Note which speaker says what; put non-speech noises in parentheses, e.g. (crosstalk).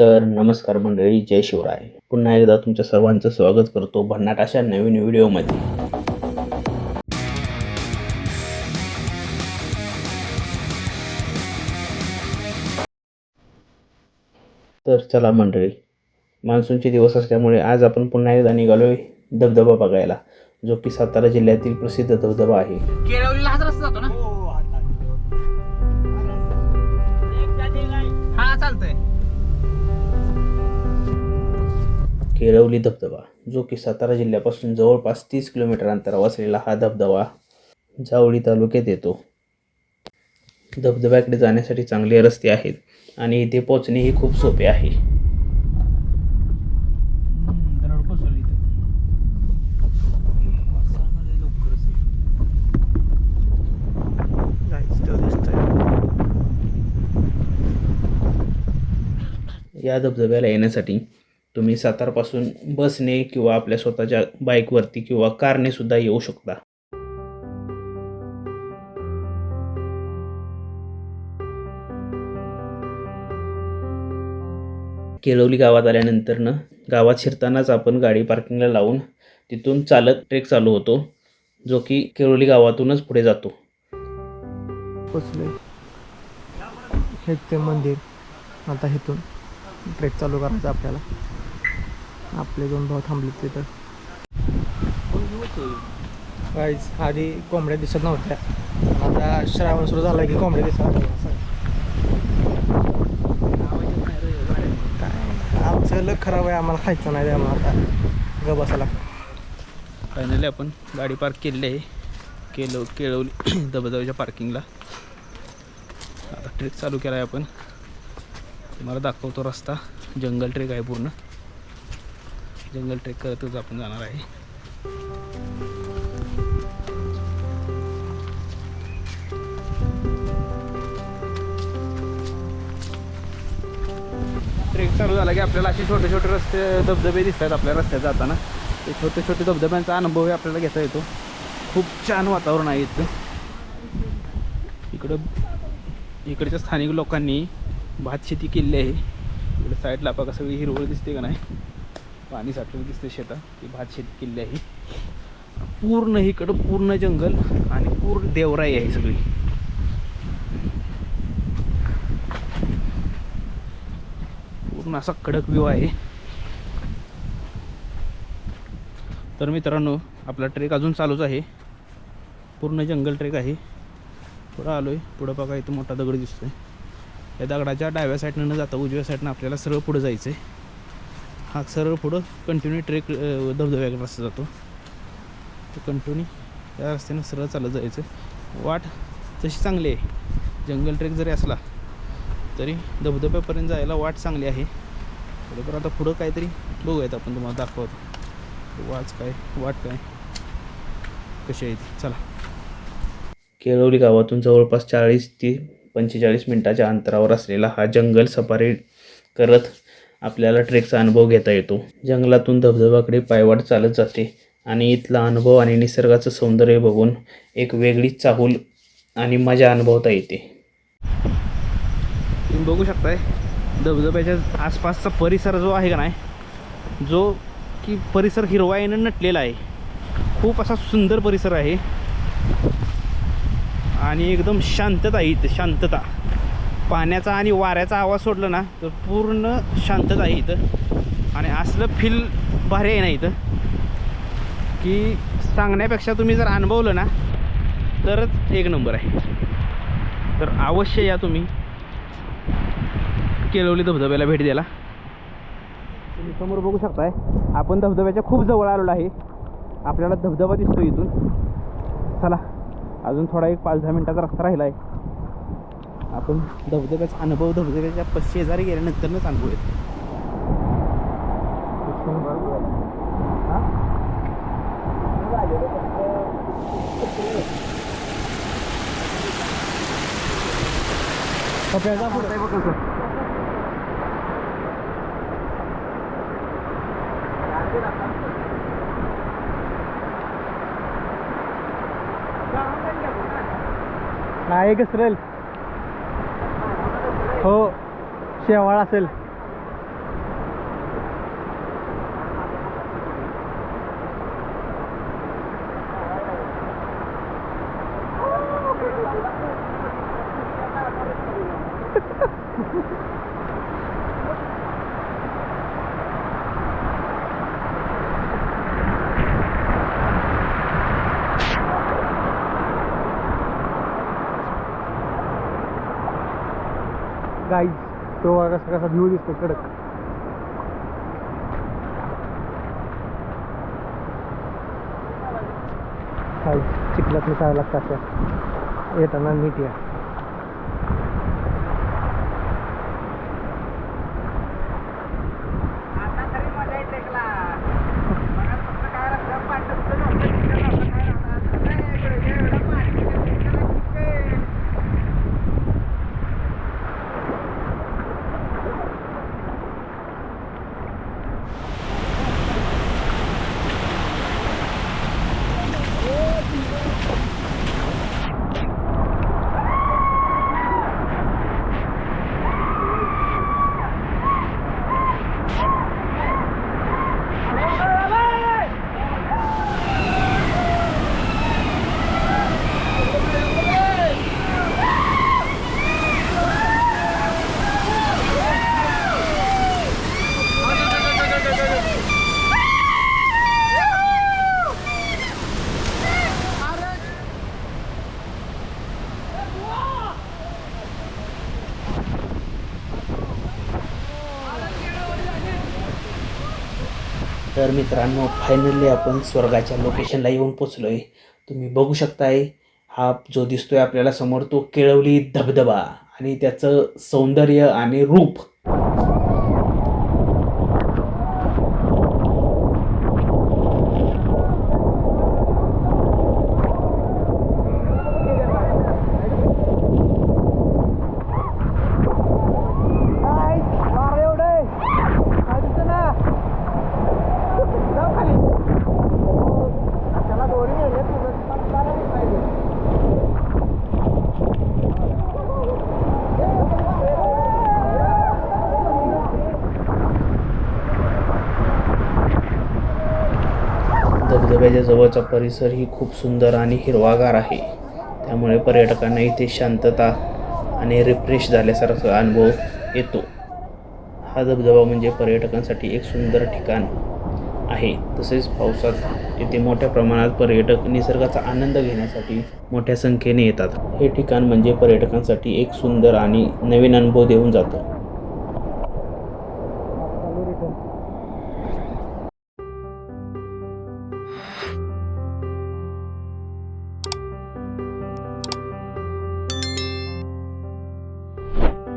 Speaker 1: तर नमस्कार मंडळी जय शिवराय. पुन्हा एकदा तुमच्या सर्वांचं स्वागत करतो भन्नाट अशा नवीन व्हिडिओमध्ये. तर चला मंडळी मान्सूनचे दिवस असल्यामुळे आज आपण पुन्हा एकदा निघालोय धबधबा बघायला जो की सातारा जिल्ह्यातील प्रसिद्ध धबधबा आहे. केळवली धबधबा जो की सातारा जिल्ह्यापासून जवळपास तीस किलोमीटर अंतरावर असलेला हा धबधबा जावळी तालुक्यात येतो. धबधब्याकडे जाण्यासाठी चांगले रस्ते आहेत आणि इथे पोहोचणेही खूप सोपे आहे. या धबधब्याला येण्यासाठी तुम्ही सातारपासून बसने किंवा आपल्या स्वतःच्या बाईकवरती किंवा कारने सुद्धा येऊ शकता. केळवली गावात आल्यानंतरनं गावात शिरतानाच आपण गाडी पार्किंगला लावून तिथून चालत ट्रेक चालू होतो जो की केळवली गावातूनच पुढे जातो.
Speaker 2: हे ते मंदिर आता इथून ट्रेक चालू करायचं आपल्याला. आपले दोन भाऊ थांबले तिथं. काहीच आधी कोंबड्या दिसत नव्हत्या. आता श्रावण सुरू झाला की कोंबड्या दिसत लागल्या. काय आमचं लग खराब आहे. आम्हाला खायचं नाही आम्हाला आता. ग बसायला
Speaker 1: फायनली आपण गाडी पार्क केलेली आहे. केलो केळवली (clears throat) धबधब्याच्या पार्किंगला आता ट्रेक चालू केला आहे आपण. तुम्हाला दाखवतो रस्ता. जंगल ट्रेक आहे पूर्ण. जंगल ट्रेक करतच आपण जाणार आहे. ट्रेक चालू झाला की आपल्याला असे छोटे छोटे रस्ते धबधबे दिसतात आपल्या रस्त्यात जाताना. ते छोटे छोटे धबधब्यांचा अनुभवही आपल्याला घेता येतो. खूप छान वातावरण आहे इथं. इकडं इकडच्या स्थानिक लोकांनी भात शेती केलेली आहे. इकडे साईडला बघा सगळी हिरवळ दिसते का नाही? पाणी साठवून दिसते शेतात ती भात शेत केलेली आहे पूर्ण इकडं पूर्ण जंगल आणि पूर्ण देवराई आहे सगळी. पूर्ण असा कडक व्यू आहे. तर मित्रांनो आपला ट्रेक अजून चालूच आहे. पूर्ण जंगल ट्रेक आहे. पुढं आलो आहे पुढं बघा इथं मोठा दगड दिसतोय. या दगडाच्या डाव्या साईडनं न जाता उजव्या साईडनं आपल्याला सरळ पुढं जायचं आहे हा सरळ पुढं कंटिन्यू ट्रेक धबधब्याकडे रस्ता जातो. तर कंटिन्यू त्या रस्त्यानं सरळ चालत जायचं. वाट तशी चांगली आहे. जंगल ट्रेक जरी असला तरी धबधब्यापर्यंत जायला वाट चांगली आहे. बरोबर आता पुढं काहीतरी बघूयात आपण तुम्हाला दाखवतो. वाच काय वाट काय कशी आहे ती. चला. केळवली गावातून जवळपास चाळीस ते पंचेचाळीस मिनिटाच्या अंतरावर असलेला हा जंगल सफारी करत आपल्याला ट्रेकचा अनुभव घेता येतो. जंगलातून धबधब्याकडे पायवाट चालत जाते आणि इथला अनुभव आणि निसर्गाचं सौंदर्य बघून एक वेगळीच चाहूल आणि मजा अनुभवता येते. तुम्ही बघू शकताय धबधब्याच्या आसपासचा परिसर जो आहे का नाही जो की परिसर हिरवाईनं नटलेला आहे. खूप असा सुंदर परिसर आहे. आणि एकदम शांतता आहे शांतता. पाण्याचा आणि वाऱ्याचा आवाज सोडला ना तर पूर्ण शांतता आहे इथं. आणि असलं फील भारी आहे ना इथं. की सांगण्यापेक्षा तुम्ही जर अनुभवलं ना तरच एक नंबर आहे. तर अवश्य या तुम्ही. केळवली धबधब्याला भेट द्यायला. तुम्ही समोर बघू शकताय आपण धबधब्याच्या खूप जवळ आलेलो आहे. आपल्याला धबधबा दिसतो इथून. चला अजून थोडा एक पाच दहा मिनटाचा रस्ता राहिला आहे आपण धबधब्याचा अनुभव धबधब्याच्या प- शेजारी गेल्यानंतरच अनुभव येतो
Speaker 2: नाही घसरेल हो शेवाळ असेल. गाईज तो कसा कसा व्ह्यू दिसतो कडक. चिखलात मिसायला लागतात येताना नीट या
Speaker 3: आता तरी मजा येते एकला. बघा फक्त काय रस्त्यावर पाणी नसतं, नसतं, तिकडं नसतं, काय नसतं. आता काय एवढं पाणी, तिकडं कुठे?
Speaker 1: तर मित्रांनो फायनली आपण स्वर्गाच्या लोकेशनला येऊन पोचलो आहे तुम्ही बघू शकताय हा जो दिसतोय आपल्याला समोर तो केळवली धबधबा आणि त्याचं सौंदर्य आणि रूप धबधब्याच्या जवळचा परिसर ही खूप सुंदर आणि हिरवागार आहे. त्यामुळे पर्यटकांना इथे शांतता आणि रिफ्रेश झाल्यासारखा अनुभव येतो. हा धबधबा म्हणजे पर्यटकांसाठी एक सुंदर ठिकाण आहे. तसेच पावसात इथे मोठ्या प्रमाणात पर्यटक निसर्गाचा आनंद घेण्यासाठी मोठ्या संख्येने येतात. हे ठिकाण म्हणजे पर्यटकांसाठी एक सुंदर आणि नवीन अनुभव देऊन जातं.